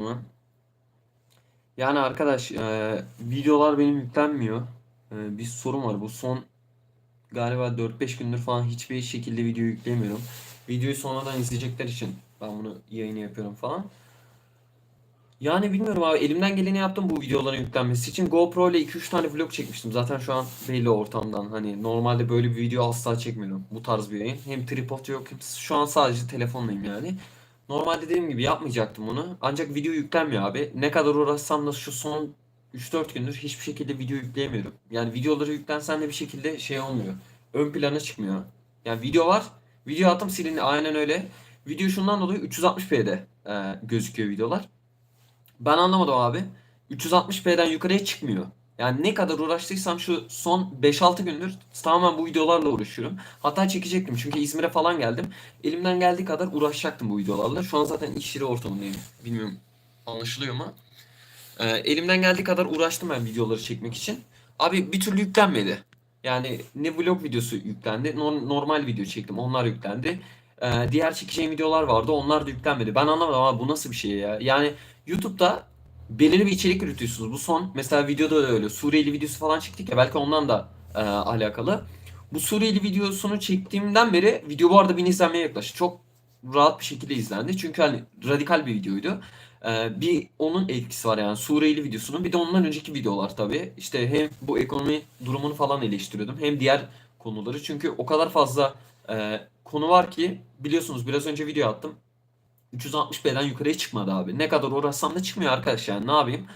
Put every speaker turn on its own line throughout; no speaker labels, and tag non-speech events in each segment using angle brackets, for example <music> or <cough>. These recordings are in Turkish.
Tamam. Yani arkadaş e, videolar benim yüklenmiyor. E, bir sorun var. Bu son galiba 4-5 gündür falan hiçbir şekilde video yüklemiyorum. Videoyu sonradan izleyecekler için ben bunu yayını yapıyorum falan. Yani bilmiyorum abi elimden geleni yaptım bu videoların yüklenmesi için. GoPro ile 2-3 tane vlog çekmiştim. Zaten şu an belli ortamdan. Hani normalde böyle bir video asla çekmiyorum. Bu tarz bir yayın. Hem tripod yok hem şu an sadece telefonlayım yani. Normalde dediğim gibi yapmayacaktım bunu. Ancak video yüklenmiyor abi. Ne kadar uğraşsam da şu son 3-4 gündür hiçbir şekilde video yükleyemiyorum. Yani videoları yüklensen de bir şekilde şey olmuyor. Ön plana çıkmıyor. Yani video var. Video attım silindi. Aynen öyle. Video şundan dolayı 360p'de e, gözüküyor videolar. Ben anlamadım abi. 360p'den yukarıya çıkmıyor. Yani ne kadar uğraştıysam şu son 5-6 gündür tamamen bu videolarla uğraşıyorum. Hatta çekecektim çünkü İzmir'e falan geldim. Elimden geldiği kadar uğraşacaktım bu videolarla. Şu an zaten iş yeri ortamındayım. Bilmiyorum anlaşılıyor mu? Ee, elimden geldiği kadar uğraştım ben videoları çekmek için. Abi bir türlü yüklenmedi. Yani ne vlog videosu yüklendi, nor- normal video çektim onlar yüklendi. Ee, diğer çekeceğim videolar vardı onlar da yüklenmedi. Ben anlamadım ama bu nasıl bir şey ya? Yani YouTube'da belirli bir içerik üretiyorsunuz. Bu son mesela videoda da öyle. Suriyeli videosu falan çektik ya belki ondan da e, alakalı. Bu Suriyeli videosunu çektiğimden beri video bu arada bin izlenmeye yaklaştı. Çok rahat bir şekilde izlendi. Çünkü hani radikal bir videoydu. E, bir onun etkisi var yani Suriyeli videosunun. Bir de ondan önceki videolar tabii. İşte hem bu ekonomi durumunu falan eleştiriyordum. Hem diğer konuları. Çünkü o kadar fazla e, konu var ki biliyorsunuz biraz önce video attım. 360p'den yukarıya çıkmadı abi. Ne kadar uğraşsam da çıkmıyor arkadaş yani ne yapayım.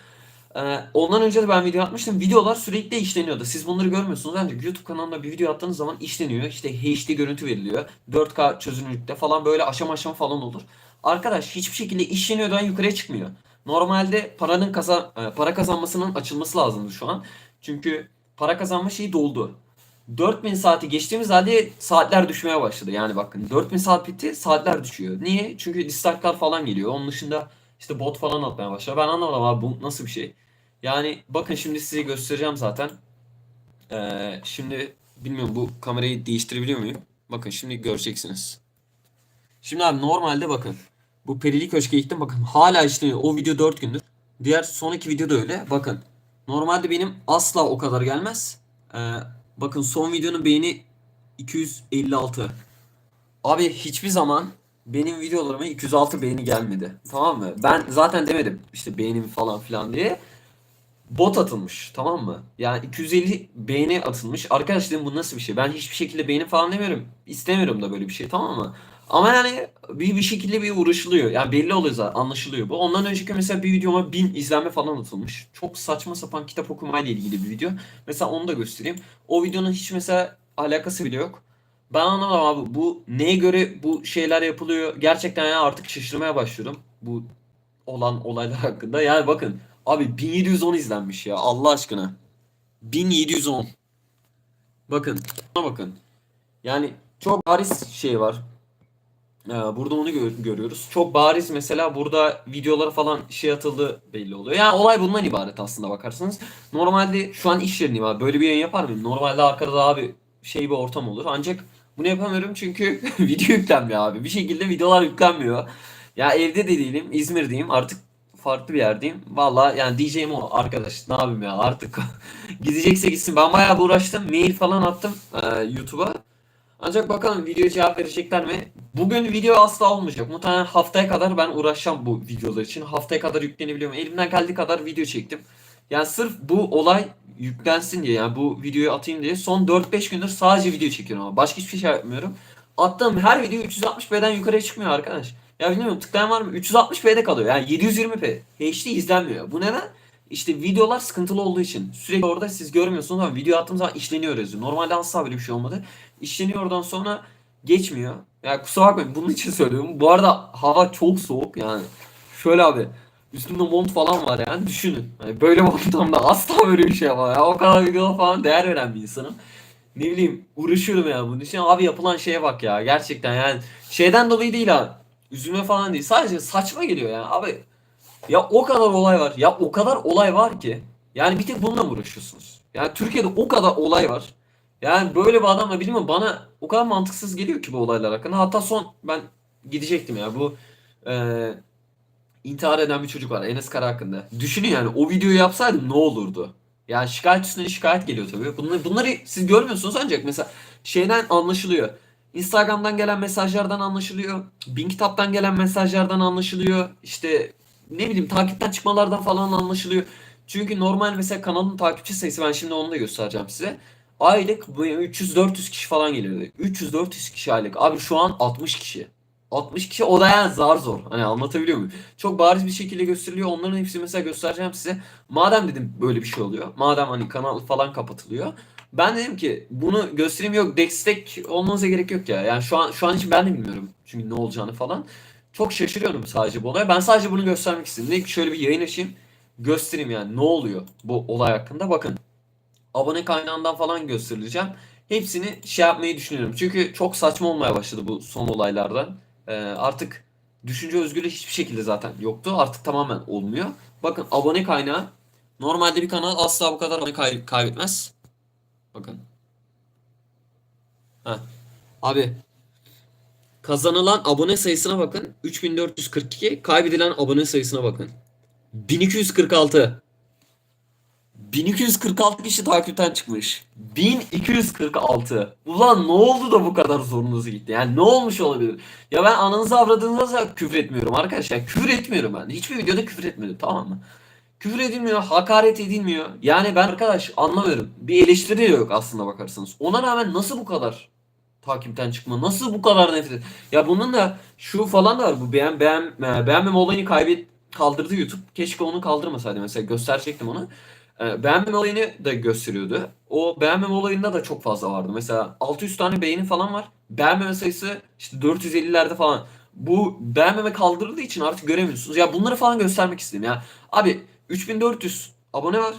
Ee, ondan önce de ben video atmıştım. Videolar sürekli işleniyordu. Siz bunları görmüyorsunuz ancak YouTube kanalında bir video attığınız zaman işleniyor. İşte HD görüntü veriliyor. 4K çözünürlükte falan böyle aşama aşama falan olur. Arkadaş hiçbir şekilde işleniyordan yukarıya çıkmıyor. Normalde paranın kazan e, para kazanmasının açılması lazımdı şu an. Çünkü para kazanma şeyi doldu. 4000 saati geçtiğimiz halde saatler düşmeye başladı. Yani bakın 4000 saat bitti saatler düşüyor. Niye? Çünkü dislike'lar falan geliyor. Onun dışında işte bot falan atmaya başladı. Ben anlamadım abi bu nasıl bir şey. Yani bakın şimdi size göstereceğim zaten. Ee, şimdi bilmiyorum bu kamerayı değiştirebiliyor muyum? Bakın şimdi göreceksiniz. Şimdi abi normalde bakın. Bu Perili Köşk'e gittim bakın hala işleniyor. O video 4 gündür. Diğer sonraki video da öyle. Bakın. Normalde benim asla o kadar gelmez. Ee, bakın son videonun beğeni 256. Abi hiçbir zaman benim videolarıma 206 beğeni gelmedi. Tamam mı? Ben zaten demedim işte beğenim falan filan diye. Bot atılmış tamam mı? Yani 250 beğeni atılmış. Arkadaş dedim bu nasıl bir şey? Ben hiçbir şekilde beğeni falan demiyorum. İstemiyorum da böyle bir şey tamam mı? Ama yani bir, bir şekilde bir uğraşılıyor. Yani belli oluyor zaten anlaşılıyor bu. Ondan önceki mesela bir videoma 1000 izlenme falan atılmış. Çok saçma sapan kitap okumayla ilgili bir video. Mesela onu da göstereyim. O videonun hiç mesela alakası bile yok. Ben anlamadım abi bu neye göre bu şeyler yapılıyor. Gerçekten ya artık şaşırmaya başlıyorum. Bu olan olaylar hakkında. Yani bakın abi 1710 izlenmiş ya Allah aşkına. 1710. Bakın buna bakın. Yani çok bariz şey var. Ee, Burada onu gör- görüyoruz. Çok bariz mesela burada videolara falan şey atıldı belli oluyor. Yani olay bundan ibaret aslında bakarsanız. Normalde şu an iş yerindeyim abi. Böyle bir yayın yapar mıyım? Normalde arkada da abi şey bir ortam olur. Ancak bunu yapamıyorum çünkü <laughs> video yüklenmiyor abi. Bir şekilde videolar yüklenmiyor. Ya evde de değilim. İzmir'deyim. Artık farklı bir yerdeyim. Valla yani diyeceğim o arkadaş ne yapayım ya artık <laughs> gidecekse gitsin. Ben bayağı uğraştım. Mail falan attım e, YouTube'a. Ancak bakalım video cevap verecekler mi? Bugün video asla olmayacak. Muhtemelen haftaya kadar ben uğraşacağım bu videolar için. Haftaya kadar yüklenebiliyor mu? Elimden geldiği kadar video çektim. Yani sırf bu olay yüklensin diye yani bu videoyu atayım diye son 4-5 gündür sadece video çekiyorum ama başka hiçbir şey yapmıyorum. Attığım her video 360p'den yukarıya çıkmıyor arkadaş. Ya bilmiyorum tıklayan var mı? 360p'de kalıyor. Yani 720p. HD izlenmiyor. Bu neden? İşte videolar sıkıntılı olduğu için. Sürekli orada siz görmüyorsunuz ama video attığım zaman işleniyor yazıyor. Normalde asla böyle bir şey olmadı. İşleniyor oradan sonra geçmiyor. Yani kusura bakmayın bunun için söylüyorum. Bu arada hava çok soğuk yani. Şöyle abi üstümde mont falan var yani düşünün. Yani böyle montumda asla böyle bir şey yapamam. Ya. O kadar video falan değer veren bir insanım. Ne bileyim uğraşıyorum ya bunun için. Abi yapılan şeye bak ya gerçekten yani şeyden dolayı değil ha. Üzülme falan değil. Sadece saçma geliyor yani abi. Ya o kadar olay var. Ya o kadar olay var ki. Yani bir tek bununla uğraşıyorsunuz? Yani Türkiye'de o kadar olay var. Yani böyle bir adamla bilmiyorum bana o kadar mantıksız geliyor ki bu olaylar hakkında. Hatta son ben gidecektim ya bu e, intihar eden bir çocuk var Enes Kara hakkında. Düşünün yani o videoyu yapsaydım ne olurdu? Yani şikayet üstüne şikayet geliyor tabii. Bunları, bunları siz görmüyorsunuz ancak mesela şeyden anlaşılıyor. Instagram'dan gelen mesajlardan anlaşılıyor. Bin kitaptan gelen mesajlardan anlaşılıyor. İşte ne bileyim takipten çıkmalardan falan anlaşılıyor. Çünkü normal mesela kanalın takipçi sayısı ben şimdi onu da göstereceğim size. Aylık böyle 300-400 kişi falan geliyordu. 300-400 kişi aylık. Abi şu an 60 kişi. 60 kişi o da yani zar zor. Hani anlatabiliyor muyum? Çok bariz bir şekilde gösteriliyor. Onların hepsini mesela göstereceğim size. Madem dedim böyle bir şey oluyor. Madem hani kanal falan kapatılıyor. Ben dedim ki bunu göstereyim yok destek olmanıza gerek yok ya. Yani şu an şu an için ben de bilmiyorum. Çünkü ne olacağını falan. Çok şaşırıyorum sadece bu olaya. Ben sadece bunu göstermek istedim. Dedim şöyle bir yayın açayım. Göstereyim yani ne oluyor bu olay hakkında. Bakın abone kaynağından falan gösterileceğim. Hepsini şey yapmayı düşünüyorum. Çünkü çok saçma olmaya başladı bu son olaylardan. Ee, artık düşünce özgürlüğü hiçbir şekilde zaten yoktu. Artık tamamen olmuyor. Bakın abone kaynağı. Normalde bir kanal asla bu kadar abone kay- kaybetmez. Bakın. Heh. Abi kazanılan abone sayısına bakın. 3442. Kaybedilen abone sayısına bakın. 1246. 1246 kişi takipten çıkmış. 1246. Ulan ne oldu da bu kadar zorunuza gitti? Yani ne olmuş olabilir? Ya ben ananızı avradığınızda küfür etmiyorum arkadaşlar. Küfür etmiyorum ben. Hiçbir videoda küfür etmedim tamam mı? Küfür edilmiyor, hakaret edilmiyor. Yani ben arkadaş anlamıyorum. Bir eleştiri de yok aslında bakarsanız. Ona rağmen nasıl bu kadar takipten çıkma? Nasıl bu kadar nefret? Ya bunun da şu falan da var. Bu beğen, beğen, e, beğenmeme olayını kaybet kaldırdı YouTube. Keşke onu kaldırmasaydı mesela gösterecektim onu. E, beğenmeme olayını da gösteriyordu. O beğenmeme olayında da çok fazla vardı. Mesela 600 tane beğeni falan var. Beğenmeme sayısı işte 450'lerde falan. Bu beğenmeme kaldırıldığı için artık göremiyorsunuz. Ya bunları falan göstermek istedim ya. Abi 3400 abone var.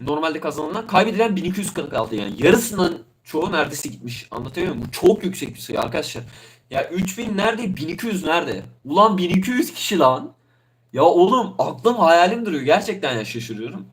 Normalde kazanılan kaybedilen 1246 yani yarısından çoğu neredeyse gitmiş. Anlatabiliyor muyum? Bu çok yüksek bir sayı arkadaşlar. Ya 3000 nerede? 1200 nerede? Ulan 1200 kişi lan. Ya oğlum aklım hayalim duruyor. Gerçekten ya şaşırıyorum.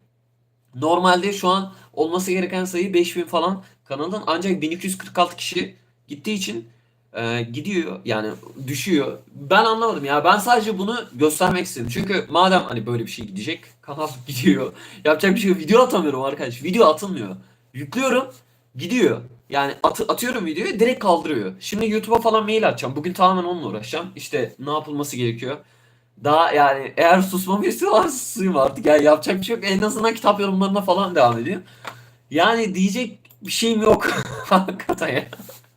Normalde şu an olması gereken sayı 5000 falan kanalın ancak 1246 kişi gittiği için e, gidiyor yani düşüyor. Ben anlamadım ya. Ben sadece bunu göstermek istedim. Çünkü madem hani böyle bir şey gidecek kanal <laughs> gidiyor. Yapacak bir şey yok. Video atamıyorum arkadaş. Video atılmıyor. Yüklüyorum gidiyor. Yani at- atıyorum videoyu direkt kaldırıyor. Şimdi YouTube'a falan mail atacağım. Bugün tamamen onunla uğraşacağım. İşte ne yapılması gerekiyor. Daha yani eğer susmamı istiyorlar <laughs> susayım artık. Yani yapacak bir şey yok. En azından kitap yorumlarına falan devam edeyim. Yani diyecek bir şeyim yok. <laughs> Hakikaten ya.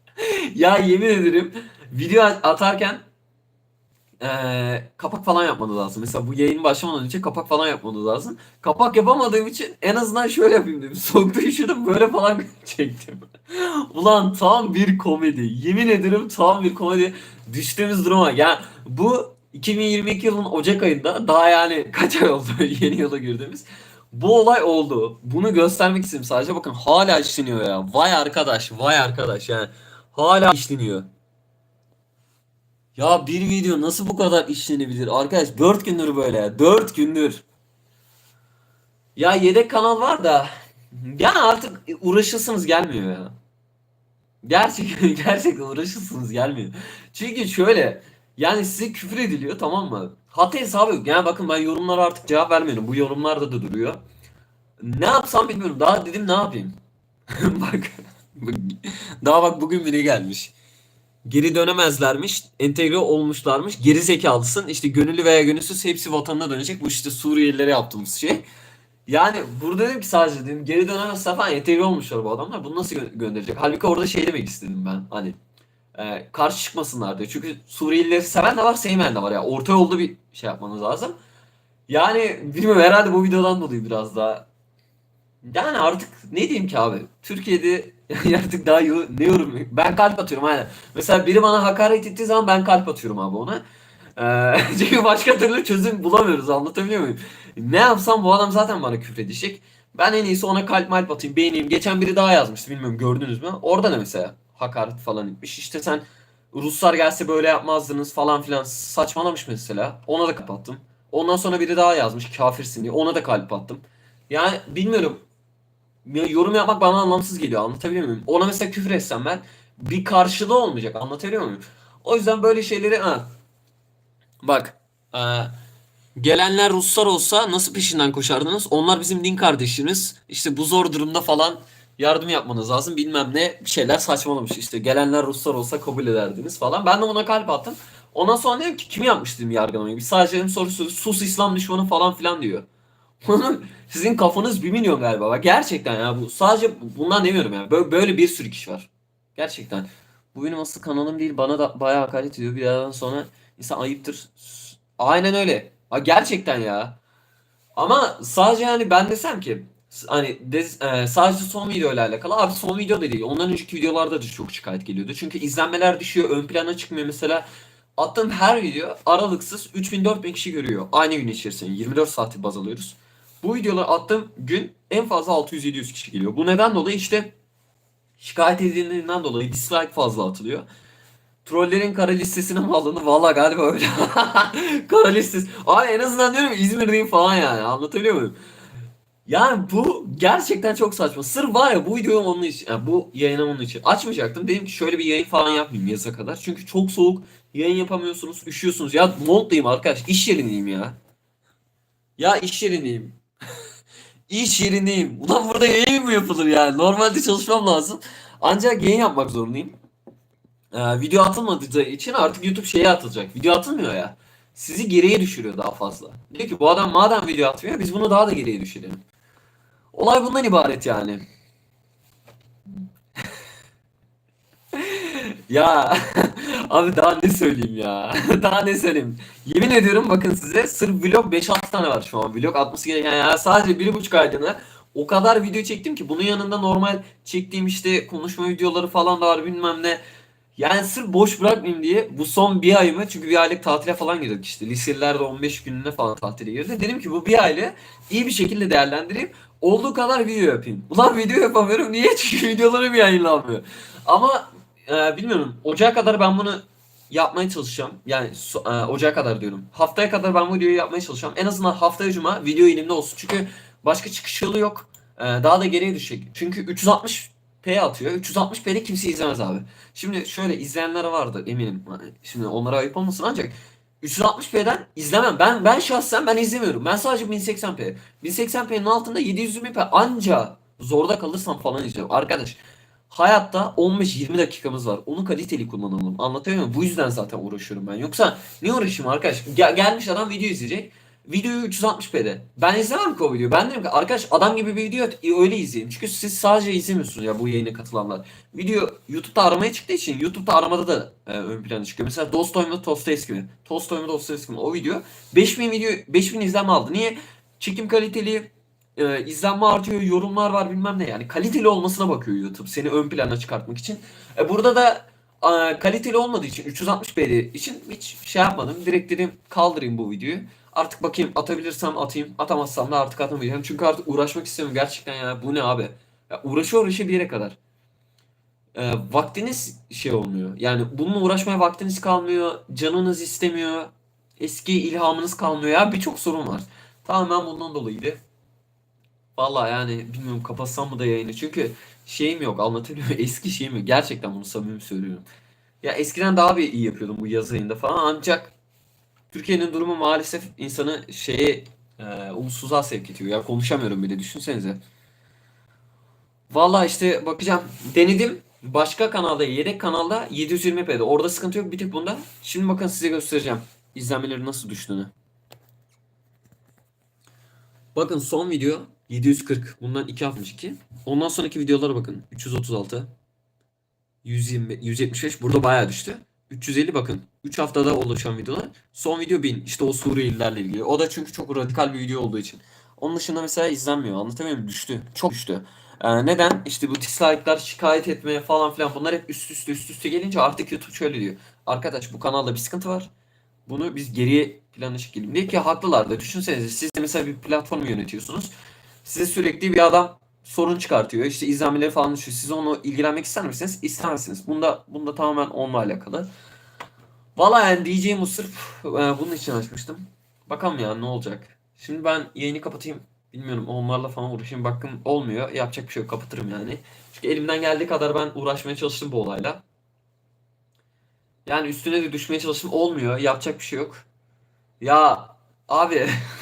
<laughs> ya yemin ederim video atarken eee, kapak falan yapmanız lazım. Mesela bu yayın başlamadan önce kapak falan yapmanız lazım. Kapak yapamadığım için en azından şöyle yapayım dedim. <laughs> Soğukta üşüdüm böyle falan <laughs> çektim. Ulan tam bir komedi. Yemin ederim tam bir komedi. Düştüğümüz duruma. Yani bu 2022 yılının Ocak ayında daha yani <laughs> kaç ay oldu yeni yıla girdiğimiz. Bu olay oldu. Bunu göstermek istedim sadece. Bakın hala işleniyor ya. Vay arkadaş, vay arkadaş yani. Hala işleniyor. Ya bir video nasıl bu kadar işlenebilir? Arkadaş 4 gündür böyle ya. 4 gündür. Ya yedek kanal var da yani artık uğraşırsınız gelmiyor ya. Gerçekten <laughs> gerçekten uğraşırsınız gelmiyor. Çünkü şöyle yani size küfür ediliyor tamam mı? Hatta hesabı yok. Yani bakın ben yorumlara artık cevap vermiyorum. Bu yorumlarda da duruyor. Ne yapsam bilmiyorum. Daha dedim ne yapayım? <laughs> Bak. Daha bak bugün biri gelmiş. Geri dönemezlermiş. Entegre olmuşlarmış. Geri zekalısın. İşte gönüllü veya gönülsüz hepsi vatanına dönecek. Bu işte Suriyelilere yaptığımız şey. Yani burada dedim ki sadece dedim geri dönemezse falan entegre olmuşlar bu adamlar. Bunu nasıl gö- gönderecek? Halbuki orada şey demek istedim ben. Hani e, karşı çıkmasınlar diye. Çünkü Suriyelileri seven de var, sevmeyen de var ya. Orta yolda bir şey yapmanız lazım. Yani bilmiyorum herhalde bu videodan dolayı biraz daha. Yani artık ne diyeyim ki abi? Türkiye'de artık daha yo- ne yorum? Ben kalp atıyorum aynen. Mesela biri bana hakaret ettiği zaman ben kalp atıyorum abi ona. Ee, <laughs> çünkü başka türlü çözüm bulamıyoruz anlatabiliyor muyum? Ne yapsam bu adam zaten bana küfredecek. Ben en iyisi ona kalp malp atayım beğeneyim. Geçen biri daha yazmıştı bilmiyorum gördünüz mü? Orada da mesela hakaret falan etmiş. İşte sen Ruslar gelse böyle yapmazdınız falan filan saçmalamış mesela. Ona da kapattım. Ondan sonra biri daha yazmış kafirsin diye. Ona da kalp attım. Yani bilmiyorum. Yorum yapmak bana anlamsız geliyor. Anlatabiliyor muyum? Ona mesela küfür etsem ben bir karşılığı olmayacak. Anlatabiliyor muyum? O yüzden böyle şeyleri ha. Bak. eee, Gelenler Ruslar olsa nasıl peşinden koşardınız? Onlar bizim din kardeşimiz. İşte bu zor durumda falan yardım yapmanız lazım. Bilmem ne şeyler saçmalamış. İşte gelenler Ruslar olsa kabul ederdiniz falan. Ben de ona kalp attım. Ondan sonra dedim ki kim yapmış dedim yargılamayı. Biz sadece dedim sorusu sus İslam düşmanı falan filan diyor. Sizin kafanız bir milyon galiba. Bak gerçekten ya bu sadece bundan demiyorum ya. Böyle, böyle bir sürü kişi var. Gerçekten. Bu benim asıl kanalım değil. Bana da bayağı hakaret ediyor. Bir yerden sonra insan ayıptır. Aynen öyle. Ha, gerçekten ya. Ama sadece yani ben desem ki hani dez- e, sadece son video ile alakalı. Abi son video da değil. Ondan önceki videolarda da çok şikayet geliyordu. Çünkü izlenmeler düşüyor. Ön plana çıkmıyor mesela. Attığım her video aralıksız 3000-4000 kişi görüyor. Aynı gün içerisinde. 24 saati baz alıyoruz. Bu videoları attığım gün en fazla 600-700 kişi geliyor. Bu neden dolayı işte şikayet edildiğinden dolayı dislike fazla atılıyor. Trollerin kara listesine mi alındı? Valla galiba öyle. <laughs> kara listesi. Abi en azından diyorum İzmir'deyim falan yani. Anlatabiliyor muyum? Yani bu gerçekten çok saçma. Sırf var ya bu videoyu onun için, yani bu yayını onun için açmayacaktım. Dedim ki şöyle bir yayın falan yapmayayım yaza kadar. Çünkü çok soğuk. Yayın yapamıyorsunuz, üşüyorsunuz. Ya montlayayım arkadaş. İş yerindeyim ya. Ya iş yerindeyim. İş yerindeyim. Ulan burada yayın mı yapılır yani? Normalde çalışmam lazım. Ancak yayın yapmak zorundayım. Ee, video atılmadığı için artık YouTube şeye atılacak. Video atılmıyor ya. Sizi geriye düşürüyor daha fazla. Diyor ki bu adam madem video atmıyor biz bunu daha da geriye düşürelim. Olay bundan ibaret yani. <laughs> Ya <laughs> abi daha ne söyleyeyim ya. <laughs> daha ne söyleyeyim. Yemin ediyorum bakın size sırf vlog 5-6 tane var şu an. Vlog atması gereken ya sadece 1,5 aylığına o kadar video çektim ki bunun yanında normal çektiğim işte konuşma videoları falan da var bilmem ne. Yani sırf boş bırakmayayım diye bu son bir ayımı çünkü bir aylık tatile falan girdik işte. Liseliler de 15 gününe falan tatile girdi. Dedim ki bu bir aylığı iyi bir şekilde değerlendireyim. Olduğu kadar video yapayım. Ulan video yapamıyorum. Niye? <laughs> Çünkü videolarım yayınlanmıyor. Ama e, bilmiyorum. Ocağa kadar ben bunu yapmaya çalışacağım. Yani e, ocağa kadar diyorum. Haftaya kadar ben bu videoyu yapmaya çalışacağım. En azından haftaya cuma video elimde olsun. Çünkü başka çıkış yolu yok. E, daha da geriye düşecek. Çünkü 360p atıyor. 360p'de kimse izlemez abi. Şimdi şöyle izleyenler vardı eminim. Şimdi onlara ayıp olmasın ancak 360p'den izlemem. Ben ben şahsen ben izlemiyorum. Ben sadece 1080p. 1080p'nin altında 720p anca zorda kalırsam falan izliyorum. Arkadaş hayatta 15-20 dakikamız var. Onu kaliteli kullanalım. Anlatabiliyor muyum? Bu yüzden zaten uğraşıyorum ben. Yoksa ne uğraşayım arkadaş? Gel- gelmiş adam video izleyecek. Videoyu 360p'de. Ben izlemem ki o videoyu. Ben dedim ki arkadaş adam gibi bir video öyle izleyin. Çünkü siz sadece izlemiyorsunuz ya bu yayına katılanlar. Video YouTube'da aramaya çıktığı için YouTube'da aramada da e, ön plana çıkıyor. Mesela Dostoy mu Dostoyevski mi? Tolstoy mu Dostoyevski mi? O video 5000 video 5000 izlenme aldı. Niye? Çekim kaliteli, e, izlenme artıyor, yorumlar var bilmem ne yani. Kaliteli olmasına bakıyor YouTube seni ön plana çıkartmak için. E, burada da e, kaliteli olmadığı için 360p için hiç şey yapmadım. Direkt dedim kaldırayım bu videoyu. Artık bakayım atabilirsem atayım. Atamazsam da artık atamayacağım. Çünkü artık uğraşmak istemiyorum gerçekten ya. Bu ne abi? Ya uğraşı uğraşı bir yere kadar. Ee, vaktiniz şey olmuyor. Yani bununla uğraşmaya vaktiniz kalmıyor. Canınız istemiyor. Eski ilhamınız kalmıyor. Ya birçok sorun var. Tamamen bundan dolayıydı. Vallahi yani bilmiyorum kapatsam mı da yayını. Çünkü şeyim yok anlatabiliyor? <laughs> Eski şeyim yok. Gerçekten bunu samimi söylüyorum. Ya eskiden daha bir iyi yapıyordum bu yaz ayında falan. Ancak Türkiye'nin durumu maalesef insanı şeye e, umutsuzluğa sevk ediyor. Ya konuşamıyorum bile düşünsenize. Vallahi işte bakacağım. Denedim. Başka kanalda, yedek kanalda 720p'de. Orada sıkıntı yok bir tek bunda. Şimdi bakın size göstereceğim. İzlenmeleri nasıl düştüğünü. Bakın son video 740. Bundan 262. Ondan sonraki videolara bakın. 336. 120, 175. Burada bayağı düştü. 350 bakın. 3 haftada oluşan videolar. Son video 1000. İşte o Suriyelilerle ilgili. O da çünkü çok radikal bir video olduğu için. Onun dışında mesela izlenmiyor. Anlatamıyor muyum? Düştü. Çok düştü. Ee, neden? İşte bu dislike'lar, şikayet etmeye falan filan bunlar hep üst üste üst üste gelince artık YouTube şöyle diyor. Arkadaş bu kanalda bir sıkıntı var. Bunu biz geriye plana çekelim diye ki haklılar da. Düşünsenize siz de mesela bir platform yönetiyorsunuz. Size sürekli bir adam sorun çıkartıyor. İşte izlenmeleri falan düşüyor. Siz onu ilgilenmek ister misiniz? İstemezsiniz. Bunda bunda tamamen onunla alakalı. Valla yani diyeceğim bu sırf e, bunun için açmıştım. Bakalım ya ne olacak. Şimdi ben yayını kapatayım. Bilmiyorum onlarla falan uğraşayım. Bakın olmuyor. Yapacak bir şey yok. Kapatırım yani. Çünkü elimden geldiği kadar ben uğraşmaya çalıştım bu olayla. Yani üstüne de düşmeye çalıştım. Olmuyor. Yapacak bir şey yok. Ya Abi <laughs>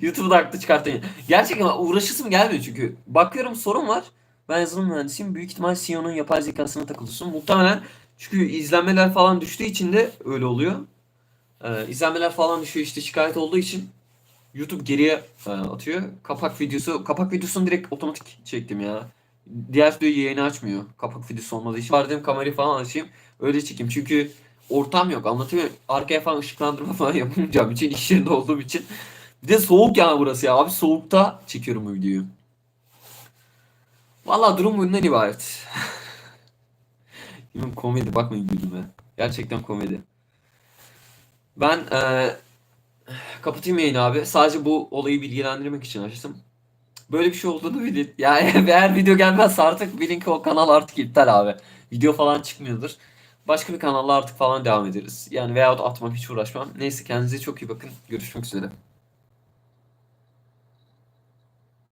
YouTube'da haklı çıkartayım. Gerçekten uğraşısım gelmiyor çünkü. Bakıyorum sorun var. Ben yazılım mühendisiyim. Büyük ihtimal CEO'nun yapay zekasına takılıyorsun. Muhtemelen çünkü izlenmeler falan düştüğü için de öyle oluyor. Ee, izlenmeler falan düşüyor işte şikayet olduğu için YouTube geriye e, atıyor. Kapak videosu, kapak videosunu direkt otomatik çektim ya. Diğer videoyu yayını açmıyor. Kapak videosu olmadığı için. Var dedim kamerayı falan açayım. Öyle çekeyim. Çünkü ortam yok. Anlatıyor? Arkaya falan ışıklandırma <laughs> falan yapamayacağım için. iş yerinde olduğum için. Bir de soğuk yani burası ya. Abi soğukta çekiyorum bu videoyu. Vallahi durum bundan ibaret. <laughs> Bilmiyorum komedi. Bakmayın güldüme. Gerçekten komedi. Ben eee kapatayım yayını abi. Sadece bu olayı bilgilendirmek için açtım. Böyle bir şey olduğunu bilin. <laughs> Yani <laughs> eğer video gelmezse artık bilin ki o kanal artık iptal abi. Video falan çıkmıyordur. Başka bir kanalla artık falan devam ederiz. Yani veyahut atmam hiç uğraşmam. Neyse kendinize çok iyi bakın. Görüşmek üzere.